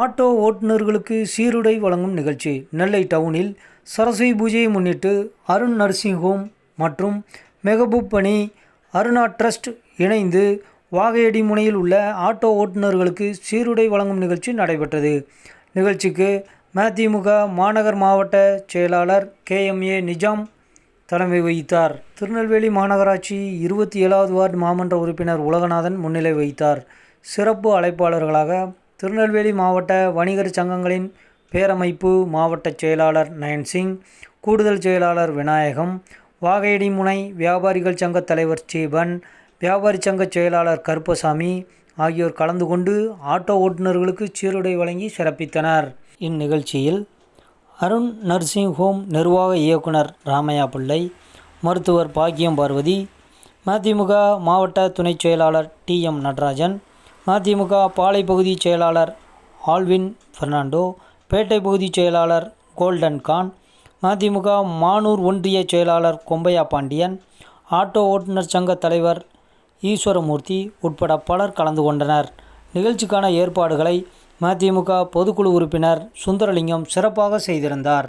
Auto ஓட்டுநர்களுக்கு சீருடை வழங்கும் நிகழ்ச்சி. நெல்லை டவுனில் சரஸ்வதி பூஜையை முன்னிட்டு அருண் நர்சிங் ஹோம் மற்றும் மெகபூப் பணி அருணா ட்ரஸ்ட் இணைந்து வாகையடி முனையில் உள்ள ஆட்டோ ஓட்டுநர்களுக்கு சீருடை வழங்கும் நிகழ்ச்சி நடைபெற்றது. நிகழ்ச்சிக்கு மதிமுக மாநகர் மாவட்ட செயலாளர் கேஎம்ஏ நிஜாம் தலைமை வகித்தார். திருநெல்வேலி மாநகராட்சி இருபத்தி ஏழாவது வார்டு மாமன்ற உறுப்பினர் உலகநாதன் முன்னிலை வகித்தார். சிறப்பு அழைப்பாளர்களாக திருநெல்வேலி மாவட்ட வணிகர் சங்கங்களின் பேரமைப்பு மாவட்ட செயலாளர் நயன்சிங் கூடுதல் செயலாளர் விநாயகம் வாகையடி முனை வியாபாரிகள் சங்க தலைவர் சீபன் வியாபாரி சங்க செயலாளர் கருப்பசாமி ஆகியோர் கலந்து கொண்டு ஆட்டோ ஓட்டுநர்களுக்கு சீருடை வழங்கி சிறப்பித்தனர். இந்நிகழ்ச்சியில் அருண் நர்சிங் ஹோம் நிர்வாக இயக்குனர் ராமையா பிள்ளை மருத்துவர் பாக்கியம் பார்வதி மதிமுக மாவட்ட துணைச் செயலாளர் டி எம் நடராஜன் மதிமுக பாலை பகுதி செயலாளர் ஆல்வின் பெர்னாண்டோ பேட்டை பகுதி செயலாளர் கோல்டன் கான் மதிமுக மானூர் ஒன்றிய செயலாளர் கொம்பையா பாண்டியன் ஆட்டோ ஓட்டுநர் சங்க தலைவர் ஈஸ்வரமூர்த்தி உட்பட பலர் கலந்து கொண்டனர். நிகழ்ச்சிக்கான ஏற்பாடுகளை மதிமுக பொதுக்குழு உறுப்பினர் சுந்தரலிங்கம் சிறப்பாக செய்திருந்தார்.